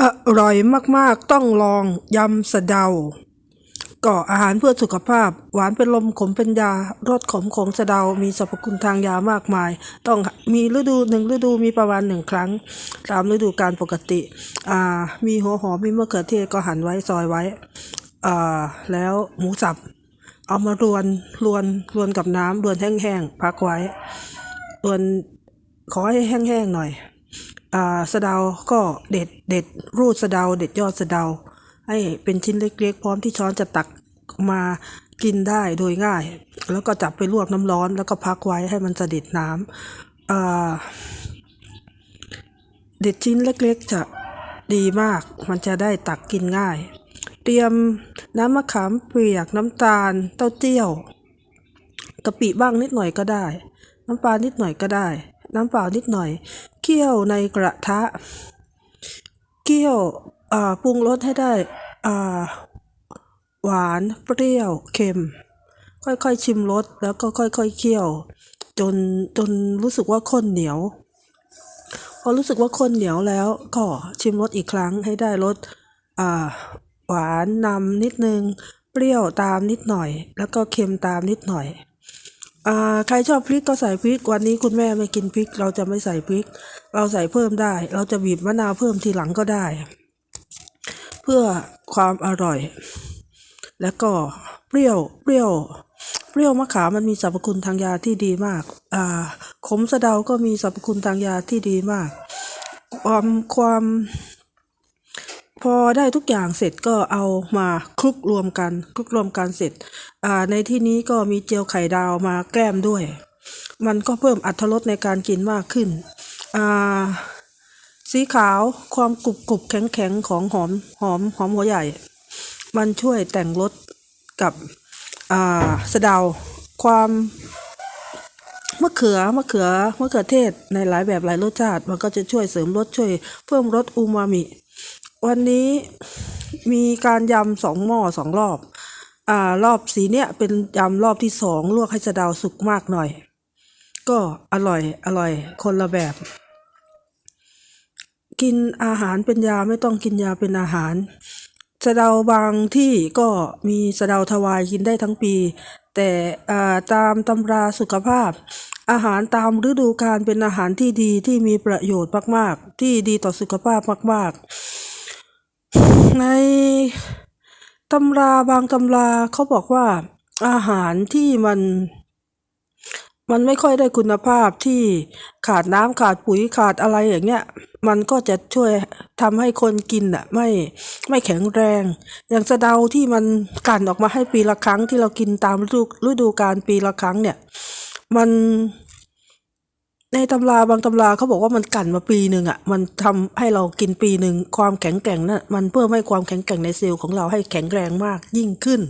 อร่อยมากๆ ต้องลองยำสะเดาก็อาหารเพื่อสุขภาพ หวานเป็นลมขมเป็นยารสขมของสะเดา มีสรรพคุณทางยามากมาย ต้องมีฤดูหนึ่งฤดูมีประมาณหนึ่งครั้ง ตามฤดูการปกติอ่ามีหัวหอมมีมะเขือเทศก็หั่นไว้ซอยไว้อ่าแล้วหมูสับ เอามารวนรวนรวนกับน้ำรวนแห้งๆพักไว้รวนขอให้แห้งๆหน่อย อ่าสะเดาก็เด็ดเด็ดรูดสะเดา เด็ดยอดสะเดา ให้เป็นชิ้นเล็กๆ พร้อมที่ช้อนจะตักมากินได้โดยง่าย แล้วก็จับไปลวกน้ำร้อน แล้วก็พักไว้ให้มันสะเด็ดน้ำอ่าเด็ดชิ้นเล็กๆ จะดีมาก มันจะได้ตักกินง่าย เตรียมน้ำมะขามเปียกน้ำตาล เต้าเจี้ยวกะปิบ้างนิดหน่อยก็ได้ น้ำปลานิดหน่อยก็ได้ น้ำเปล่านิดหน่อย เคี่ยวในกระทะ เคี่ยวปรุงรสให้ได้หวานเปรี้ยวเค็ม ค่อยๆชิมรสแล้วก็ค่อยๆเคี่ยว จนจนรู้สึกว่าข้นเหนียว พอรู้สึกว่าข้นเหนียวแล้วก็ชิมรสอีกครั้งให้ได้รสหวานนำนิดนึง เปรี้ยวตามนิดหน่อย แล้วก็เค็มตามนิดหน่อย ใครชอบพริกก็ใส่พริก วันนี้คุณแม่ไม่กินพริก เราจะไม่ใส่พริก เราใส่เพิ่มได้ เราจะบีบมะนาวเพิ่มทีหลังก็ได้ เพื่อความอร่อย แล้วก็เปรี้ยวเปรี้ยว เปรี้ยวมะขามมันมีสรรพคุณทางยาที่ดีมากอ่าขมสะเดาก็มีสรรพคุณทางยาที่ดีมาก ความความ พอได้ทุกอย่างเสร็จก็เอามาคลุกรวมกันคลุกรวมกันเสร็จอ่าในที่นี้ก็มีเจียวไข่ดาวมาแกล้มด้วย มันก็เพิ่มอรรถรสในการกินมากขึ้นอ่าสีขาวความกรุบกรุบแข็งแข็งของหอมหอมหอมหัวใหญ่ มันช่วยแต่งรสกับอ่าสะเดาความมะเขือมะเขือมะเขือเทศในหลายแบบหลายรสชาติ มันก็จะช่วยเสริมรสช่วยเพิ่มรสอูมามิ วันนี้มีการยำสองหม้อสองรอบ อ่ารอบสีเนี้ยเป็นยำรอบที่สองลวกให้สะดาวสุกมากหน่อย ก็อร่อยอร่อย คนละแบบ กินอาหารเป็นยาไม่ต้องกินยาเป็นอาหารสะเดาบางที่ก็มีสะเดาทวายกินได้ทั้งปี แต่อ่าตามตำราสุขภาพ อาหารตามฤดูกาลเป็นอาหารที่ดีที่มีประโยชน์มาก ๆ ที่ดีต่อสุขภาพมาก ๆ ในตำราบางตำราเขาบอกว่าอาหารที่มัน มันไม่ค่อยได้คุณภาพที่ขาดน้ำขาดปุ๋ยขาดอะไรอย่างเงี้ย มันก็จะช่วยทำให้คนกินอะ ไม่ไม่แข็งแรง อย่างสะเดาที่มันกันออกมาให้ปีละครั้งที่เรากินตามฤดูฤดูกาลปีละครั้งเนี่ย มัน ในตำราบางตำราเขาบอกว่ามันกั่นมาปีหนึ่งอะมันทำให้เรากินปีหนึ่งความแข็งแกร่งน่ะมันเพิ่มให้ความแข็งแกร่งในเซลล์ของเราให้แข็งแรงมากยิ่งขึ้น